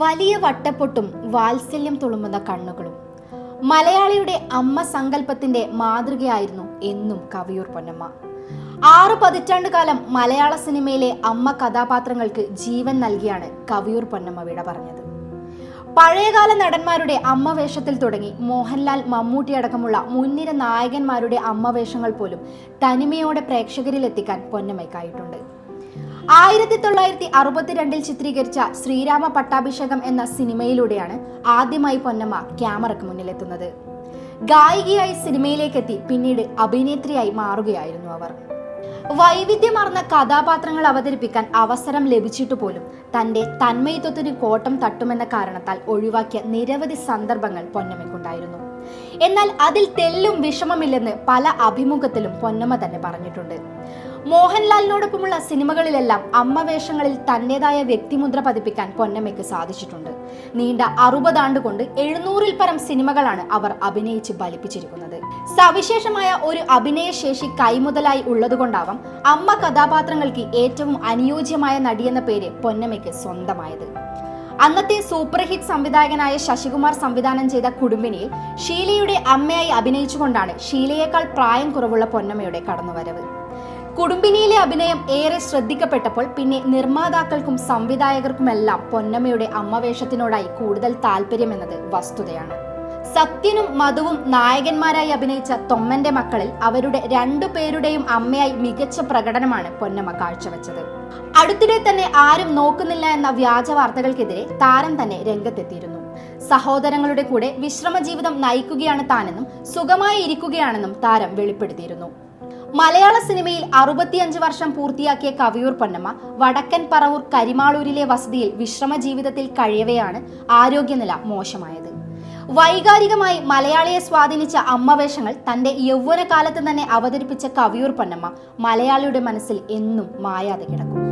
വലിയ വട്ടപ്പൊട്ടും വാത്സല്യം തുളുമ്പുന്ന കണ്ണുകളും. മലയാളിയുടെ അമ്മ സങ്കല്പത്തിന്റെ മാതൃകയായിരുന്നു എന്നും കവിയൂർ പൊന്നമ്മ. ആറ് പതിറ്റാണ്ട് കാലം മലയാള സിനിമയിലെ അമ്മ കഥാപാത്രങ്ങൾക്ക് ജീവൻ നൽകിയാണ് കവിയൂർ പൊന്നമ്മ വിട പറഞ്ഞത്. പഴയകാല നടന്മാരുടെ അമ്മ വേഷത്തിൽ തുടങ്ങി മോഹൻലാൽ മമ്മൂട്ടി അടക്കമുള്ള മുൻനിര നായകന്മാരുടെ അമ്മ വേഷങ്ങൾ പോലും തനിമയോടെ പ്രേക്ഷകരിൽ എത്തിക്കാൻ പൊന്നമ്മയ്ക്കായിട്ടുണ്ട്. ആയിരത്തി തൊള്ളായിരത്തി അറുപത്തിരണ്ടിൽ ചിത്രീകരിച്ച ശ്രീരാമ പട്ടാഭിഷേകം എന്ന സിനിമയിലൂടെയാണ് ആദ്യമായി പൊന്നമ്മ ക്യാമറയ്ക്ക് മുന്നിലെത്തുന്നത്. ഗായികയായി സിനിമയിലേക്കെത്തി പിന്നീട് അഭിനേത്രിയായി മാറുകയായിരുന്നു അവർ. വൈവിധ്യമാർന്ന കഥാപാത്രങ്ങൾ അവതരിപ്പിക്കാൻ അവസരം ലഭിച്ചിട്ടു പോലും തന്റെ തന്മയത്വത്തിന് കോട്ടം തട്ടുമെന്ന കാരണത്താൽ ഒഴിവാക്കിയ നിരവധി സന്ദർഭങ്ങൾ പൊന്നമ്മയ്ക്കുണ്ടായിരുന്നു. എന്നാൽ അതിൽ തെല്ലും വിഷമമില്ലെന്ന് പല അഭിമുഖത്തിലും പൊന്നമ്മ തന്നെ പറഞ്ഞിട്ടുണ്ട്. മോഹൻലാലിനോടൊപ്പമുള്ള സിനിമകളിലെല്ലാം അമ്മ വേഷങ്ങളിൽ തന്റേതായ വ്യക്തിമുദ്ര പതിപ്പിക്കാൻ പൊന്നമ്മയ്ക്ക് സാധിച്ചിട്ടുണ്ട്. നീണ്ട അറുപതാണ്ട് കൊണ്ട് എഴുന്നൂറിൽ പരം സിനിമകളാണ് അവർ അഭിനയിച്ച് ബലിപ്പിച്ചിരിക്കുന്നത് സവിശേഷമായ ഒരു അഭിനയശേഷി കൈമുതലായി ഉള്ളതുകൊണ്ടാവാം അമ്മ കഥാപാത്രങ്ങൾക്ക് ഏറ്റവും അനുയോജ്യമായ നടിയെന്ന പേര് പൊന്നമ്മയ്ക്ക് സ്വന്തമായത്. അന്നത്തെ സൂപ്പർ ഹിറ്റ് സംവിധായകനായ ശശികുമാർ സംവിധാനം ചെയ്ത കുടുംബിനിയിൽ ഷീലയുടെ അമ്മയായി അഭിനയിച്ചുകൊണ്ടാണ് ഷീലയേക്കാൾ പ്രായം കുറവുള്ള പൊന്നമ്മയുടെ കടന്നുവരവ്. കുടുംബിനിയിലെ അഭിനയം ഏറെ ശ്രദ്ധിക്കപ്പെട്ടപ്പോൾ പിന്നെ നിർമ്മാതാക്കൾക്കും സംവിധായകർക്കുമെല്ലാം പൊന്നമ്മയുടെ അമ്മവേഷത്തിനോടായി കൂടുതൽ താല്പര്യമെന്നത് വസ്തുതയാണ്. സത്യനും മധുവും നായകന്മാരായി അഭിനയിച്ച തൊമ്മന്റെ മക്കളിൽ അവരുടെ രണ്ടു പേരുടെയും അമ്മയായി മികച്ച പ്രകടനമാണ് പൊന്നമ്മ കാഴ്ചവെച്ചത്. അടുത്തിടെ തന്നെ ആരും നോക്കുന്നില്ല എന്ന വ്യാജ വാർത്തകൾക്കെതിരെ താരം തന്നെ രംഗത്തെത്തിയിരുന്നു. സഹോദരങ്ങളുടെ കൂടെ വിശ്രമ ജീവിതം നയിക്കുകയാണ് താനെന്നും സുഖമായി ഇരിക്കുകയാണെന്നും താരം വെളിപ്പെടുത്തിയിരുന്നു. മലയാള സിനിമയിൽ അറുപത്തിയഞ്ച് വർഷം പൂർത്തിയാക്കിയ കവിയൂർ പൊന്നമ്മ വടക്കൻ പറവൂർ കരിമാളൂരിലെ വസതിയിൽ വിശ്രമ ജീവിതത്തിൽ കഴിയവെയാണ് ആരോഗ്യനില മോശമായത്. വൈകാരികമായി മലയാളിയെ സ്വാധീനിച്ച അമ്മവേഷങ്ങൾ തന്റെ യൗവനകാലത്ത് തന്നെ അവതരിപ്പിച്ച കവിയൂർ പൊന്നമ്മ മലയാളിയുടെ മനസ്സിൽ എന്നും മായാതെ കിടക്കും.